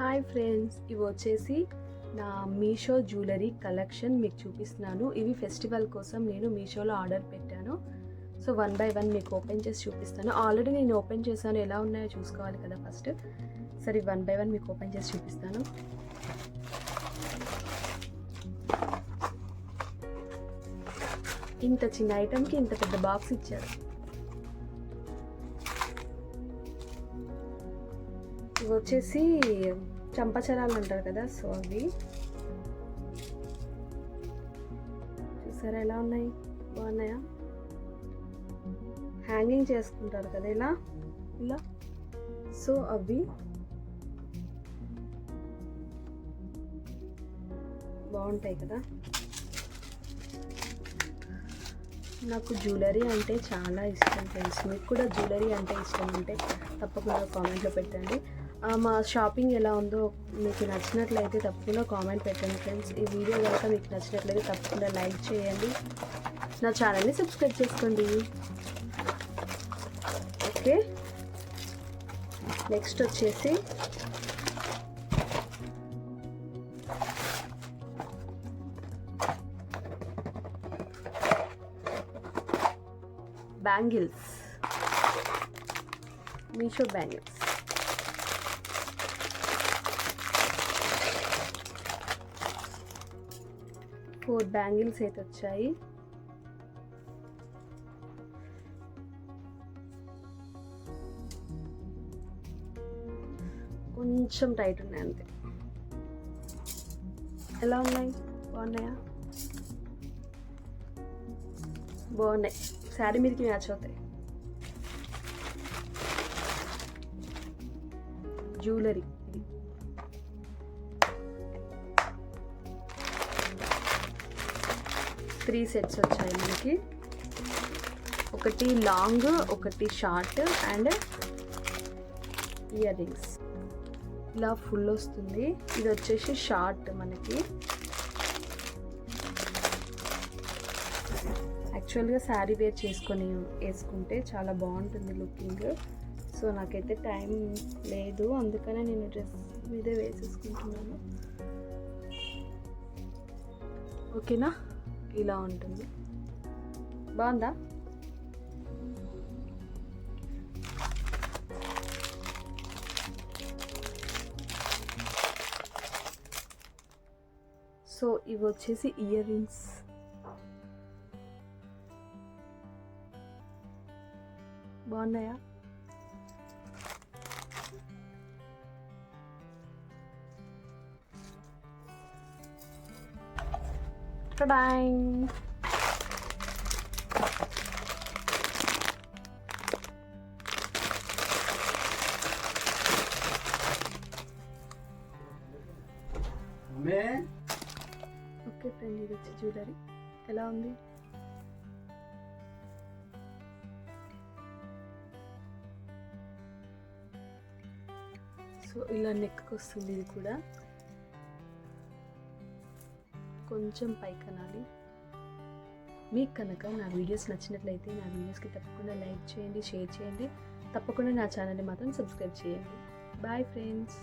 Hi friends ఇవి వచ్చేసి నా మీషో జ్యువెలరీ కలెక్షన్ మీకు చూపిస్తున్నాను. ఇవి ఫెస్టివల్ కోసం నేను మీషోలో ఆర్డర్ పెట్టాను. సో వన్ బై వన్ మీకు ఓపెన్ చేసి చూపిస్తాను. ఆల్రెడీ నేను ఓపెన్ చేశాను. ఎలా ఉన్నాయో చూసుకోవాలి కదా ఫస్ట్. సరే వన్ బై వన్ మీకు ఓపెన్ చేసి చూపిస్తాను. ఇంత చిన్న ఐటెంకి ఇంత పెద్ద బాక్స్ ఇచ్చారు. ఇవి వచ్చేసి చంపచరాలు అంటారు కదా సో అవి. చూసారా ఎలా ఉన్నాయి? బాగున్నాయా? హ్యాంగింగ్ చేసుకుంటారు కదా ఇలా? ఇలా? సో అవి బాగుంటాయి కదా. నాకు జ్యువెలరీ అంటే చాలా ఇష్టం ఫ్రెండ్స్. మీకు కూడా జ్యువెలరీ అంటే ఇష్టం అంటే తప్పకుండా కామెంట్లో పెట్టండి. మా షాపింగ్ ఎలా ఉందో మీకు నచ్చినట్లయితే తప్పకుండా కామెంట్ పెట్టండి ఫ్రెండ్స్. ఈ వీడియో కనుక మీకు నచ్చినట్లయితే తప్పకుండా లైక్ చేయండి. నా ఛానల్ని సబ్స్క్రైబ్ చేసుకోండి. ఓకే. నెక్స్ట్ వచ్చేసి bangles. Meesho bangles. Four bangles అయితే వచ్చాయి. కొంచెం టైట్ ఉన్నాయి అంతే. ఎలా ఉన్నాయి? బాగున్నాయా? బాగున్నాయి. శారీ మీదకి మ్యాచ్ అవుతాయి. జ్యువెలరీ. త్రీ సెట్స్ వచ్చాయి మనకి. ఒకటి లాంగ్ ఒకటి షార్ట్ అండ్ ఇయర్ రింగ్స్. ఇలా ఫుల్ వస్తుంది. ఇది వచ్చేసి షార్ట్ మనకి. యాక్చువల్గా శారీ వేర్ చేసుకొని వేసుకుంటే చాలా బాగుంటుంది లుకింగ్. సో నాకైతే టైం లేదు. అందుకనే నేను డ్రెస్ మీదే వేసేసుకుంటున్నాను. ఓకేనా? ఇలా ఉంటుంది. బాగుందా? సో ఇవి వచ్చేసి ఇయర్ రింగ్స్. బాగున్నాయా? అమ్మే ఓకే ఫ్రెండ్ ఇది వచ్చి జ్యువెలరీ. ఎలా ఉంది? సో ఇలా నెక్కి వస్తుంది ఇది కూడా. కొంచెం పైకనాలి మీకు కనుక నా వీడియోస్ నచ్చినట్లయితే నా వీడియోస్కి తప్పకుండా లైక్ చేయండి షేర్ చేయండి. తప్పకుండా నా ఛానల్ని మాత్రం సబ్స్క్రైబ్ చేయండి. Bye friends.